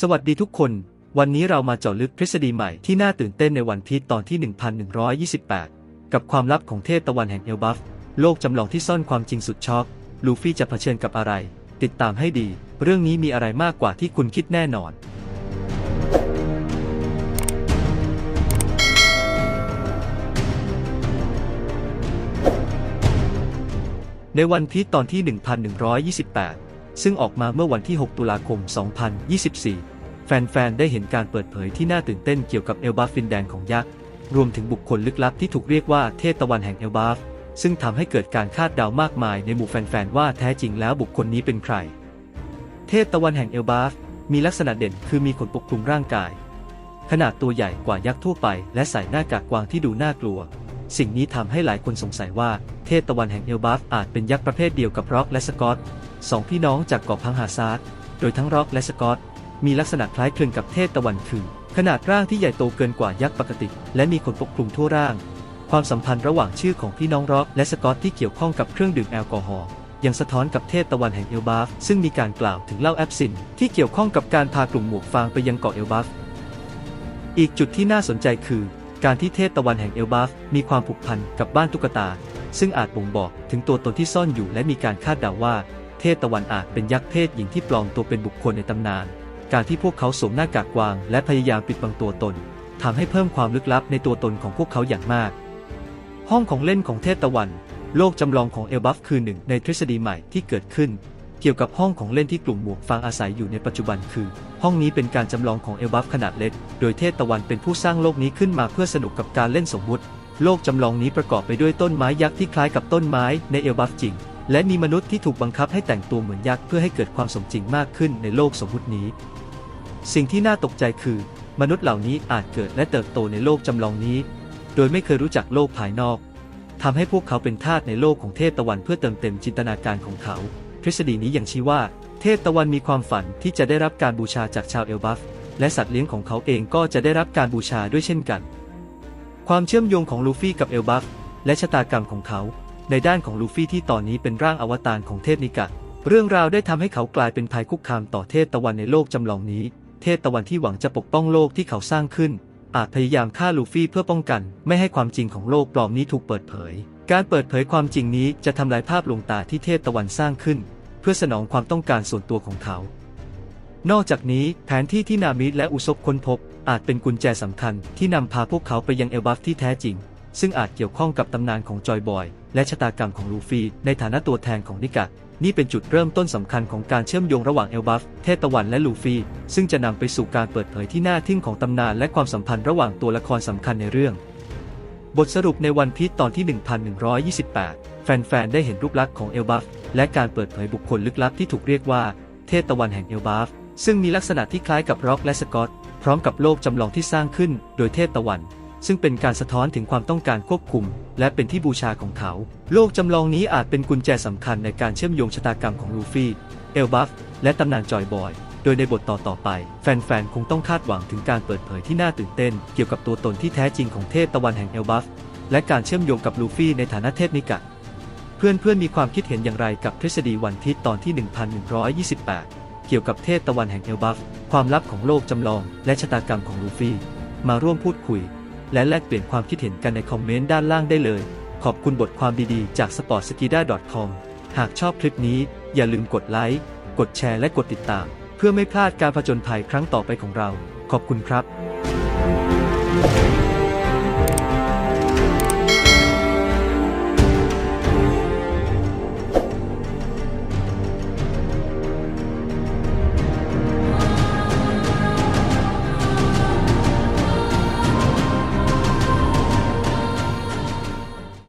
สวัสดีทุกคน วันนี้เรามาเจาะลึกทฤษฎีใหม่ที่น่าตื่นเต้นในวันพีชตอนที่ 1128 กับความลับของเทพตะวันแห่งเอลบัฟ โลกจำลองที่ซ่อนความจริงสุดช็อก ลูฟี่จะเผชิญกับอะไร ติดตามให้ดี เรื่องนี้มีอะไรมากกว่าที่คุณคิดแน่นอน ในวันพีชตอนที่ 1128 ซึ่งออกมาเมื่อวันที่ 6 ตุลาคม 2024 แฟน ๆ ได้เห็นการเปิดเผยที่น่าตื่นเต้นเกี่ยวกับเอลบาฟินแดงของยักษ์ รวมถึงบุคคลลึกลับที่ถูกเรียกว่าเทพตะวันแห่งเอลบาฟ ซึ่งทำให้เกิดการคาดเดามากมายในหมู่แฟน ๆ ว่าแท้จริงแล้วบุคคลนี้เป็นใคร เทพตะวันแห่งเอลบาฟ มีลักษณะเด่นคือมีขนปกคลุมร่างกาย ขนาดตัวใหญ่กว่ายักษ์ทั่วไป และใส่หน้ากากกวางที่ดูน่ากลัว สิ่งนี้ทำให้หลายคนสงสัยว่าเทพตะวันแห่งเอลบาฟอาจเป็นยักษ์ประเภทเดียวกับร็อกและสกอตสองพี่น้องจากเกาะพังหาซาร์ดโดยทั้งร็อกและสกอตมีลักษณะคล้ายคลึงกับเทพตะวันคือ ขนาดร่างที่ใหญ่โตเกินกว่ายักษ์ปกติ และมีขนปกคลุมทั่วร่าง ความสัมพันธ์ระหว่างชื่อของพี่น้องร็อกและสกอตที่เกี่ยวข้องกับเครื่องดื่มแอลกอฮอล์ยังสะท้อนกับเทพตะวันแห่งเอลบาฟซึ่งมีการกล่าวถึงเหล้าแอปซินที่เกี่ยวข้องกับการพากลุ่มหมวกฟางไปยังเกาะเอลบาฟอีกจุดที่น่าสนใจคือ การที่เทพตะวันแห่งเอลบาฟมีความผูกพันกับบ้านตุ๊กตา ซึ่งอาจบ่งบอกถึงตัวตนที่ซ่อนอยู่และมีการคาดเดาว่า เทพตะวันอาจเป็นยักษ์เพศหญิงที่ปลอมตัวเป็นบุคคลในตำนาน การที่พวกเขาสวมหน้ากากกวางและพยายามปิดบังตัวตนทำให้เพิ่มความลึกลับในตัวตนของพวกเขาอย่างมาก ห้องของเล่นของเทพตะวัน โลกจำลองของเอลบัฟคือหนึ่งในทฤษฎีใหม่ที่เกิดขึ้น เกี่ยวกับห้องของเล่นที่กลุ่มหมวกฟางอาศัยอยู่ในปัจจุบันคือ ห้องนี้เป็นการจำลองของเอลบัฟขนาดเล็ก โดยเทพตะวันเป็นผู้สร้างโลกนี้ขึ้นมาเพื่อสนุกกับการเล่นสมมุติ โลกจำลองนี้ประกอบไปด้วยต้นไม้ยักษ์ที่คล้ายกับต้นไม้ในเอลบัฟจริง และมีมนุษย์ที่ถูกบังคับให้แต่งตัวเหมือนยักษ์เพื่อให้เกิดความสมจริงมากขึ้นในโลกสมมุตินี้ สิ่งที่น่าตกใจคือ มนุษย์เหล่านี้อาจเกิดและเติบโตในโลกจำลองนี้ โดยไม่เคยรู้จักโลกภายนอกทำให้พวกเขาเป็นทาสในโลกของเทพตะวันเพื่อเติมเต็มจินตนาการของเขา ทฤษฎีนี้ยังชี้ว่า เทพตะวันมีความฝันที่จะได้รับการบูชาจากชาวเอลบัฟ และสัตว์เลี้ยงของเขาเองก็จะได้รับการบูชาด้วยเช่นกัน ความเชื่อมโยงของลูฟี่กับเอลบัฟ และชะตากรรมของเขา ในด้านของลูฟี่ที่ตอนนี้เป็นร่างอวตารของเทพนิกะเรื่องราวได้ทำให้เขากลายเป็นภัยคุกคามต่อเทพตะวันในโลกจำลองนี้ เทพตะวันที่หวังจะปกป้องโลกที่เขาสร้างขึ้น อาจพยายามฆ่าลูฟี่เพื่อป้องกัน ไม่ให้ความจริงของโลกปลอมนี้ถูกเปิดเผย การเปิดเผยความจริงนี้จะทำลายภาพลวงตาที่เทพตะวันสร้างขึ้น เพื่อสนองความต้องการส่วนตัวของเขา นอกจากนี้แผนที่ที่นามิและอุซบค้นพบ อาจเป็นกุญแจสำคัญที่นำพาพวกเขาไปยังเอลบัฟที่แท้จริง ซึ่งอาจเกี่ยวข้องกับตำนานของจอยบอย และชะตากรรมของลูฟี่ในฐานะตัวแทนของนิกะนี่เป็นจุดเริ่มต้นสำคัญของการเชื่อมโยงระหว่างเอลบัฟเทพตะวันและลูฟี่ซึ่งจะนำไปสู่การเปิดเผยที่น่าทึ่งของตำนานและความสัมพันธ์ระหว่างตัวละครสำคัญในเรื่อง บทสรุปในวันพีชตอนที่ 1128 แฟน ๆ ได้เห็นรูปลักษณ์ของเอลบัฟและการเปิดเผยบุคคลลึกลับที่ถูกเรียกว่า เทพตะวันแห่งเอลบัฟซึ่งมีลักษณะที่คล้ายกับร็อกและสกอต พร้อมกับโลกจำลองที่สร้างขึ้นโดยเทพตะวัน ซึ่งเป็นการสะท้อนถึงความต้องการควบคุม และเป็นที่บูชาของเขา โลกจำลองนี้อาจเป็นกุญแจสำคัญในการเชื่อมโยงชะตากรรมของลูฟี่ เอลบัฟและตำนานจอยบอย โดยในบทต่อๆไป แฟนๆ คงต้องคาดหวังถึงการเปิดเผยที่น่าตื่นเต้น เกี่ยวกับตัวตนที่แท้จริงของเทพตะวันแห่งเอลบัฟและการเชื่อมโยงกับลูฟี่ในฐานะเทพนิกะ เพื่อนๆ มีความคิดเห็นอย่างไรกับทฤษฎีวันพีชตอนที่ 1128 เกี่ยวกับเทพตะวันแห่งเอลบัฟความลับของโลกจำลอง และชะตากรรมของลูฟี่ มาร่วมพูดคุย และแลกเปลี่ยนความคิดเห็นกันในคอมเมนต์ด้านล่างได้เลย ขอบคุณบทความดีๆ จาก sportskida.com หากชอบคลิปนี้ อย่าลืมกดไลค์ กดแชร์และกดติดตาม พื่อไม่พลาดการผจญภัยครั้งต่อไปของเรา ขอบคุณครับ